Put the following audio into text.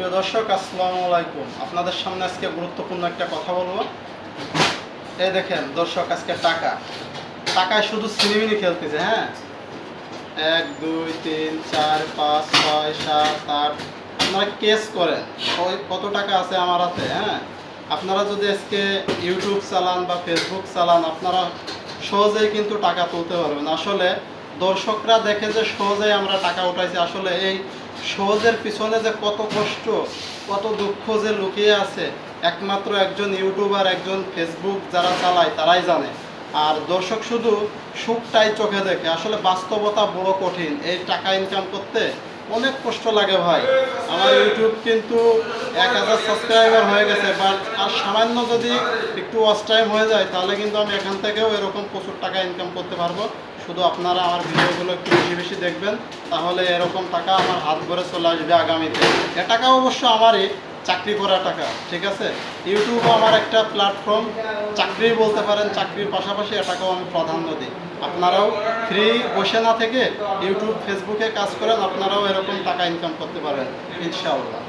প্রিয় দর্শক, আসসালামু আলাইকুম। আপনাদের সামনে আজকে গুরুত্বপূর্ণ একটা কথা বলব। এই দেখেন, দর্শক, আজকে টাকা। টাকায় শুধু সিনেমিনি খেলতেছে হ্যাঁ? এক, দুই, তিন, চার, পাঁচ, ছয়, সাত, আট, আপনারা কেস করেন ওই কত টাকা আছে আমার হাতে হ্যাঁ? আপনারা যদি আজকে ইউটিউব চালান বা ফেসবুক চালান, আপনারা সহজেই কিন্তু টাকা তুলতে পারবেন। আসলে দর্শকরা দেখে যে সহজেই আমরা টাকা উঠাইছি, আসলে এই সহজের পিছনে যে কত কষ্ট, কত দুঃখ যে লুকিয়ে আছে, একমাত্র একজন ইউটিউবার, একজন ফেসবুক যারা চালায়, তারাই জানে। আর দর্শক শুধু সুখটাই চোখে দেখে। আসলে বাস্তবতা বড় কঠিন। এই টাকা ইনকাম করতে অনেক কষ্ট লাগে ভাই। আমার ইউটিউব কিন্তু এক হাজার সাবস্ক্রাইবার হয়ে গেছে বাট আর সামান্য যদি একটু ওয়াচ টাইম হয়ে যায়, তাহলে কিন্তু আমি এখান থেকেও এরকম প্রচুর টাকা ইনকাম করতে পারব। শুধু আপনারা আমার ভিডিওগুলো একটু বেশি বেশি দেখবেন, তাহলে এরকম টাকা আমার হাত ভরে চলে আসবে আগামীতে। এ টাকা অবশ্য আমারই, চাকরি করা টাকা, ঠিক আছে? ইউটিউব আমার একটা প্ল্যাটফর্ম চাকরি বলতে পারেন, চাকরির পাশাপাশি এটাকেও আমি প্রাধান্য দিই। আপনারাও ফ্রি বসে না থেকে ইউটিউব ফেসবুকে কাজ করেন, আপনারাও এরকম টাকা ইনকাম করতে পারেন ইনশাআল্লাহ।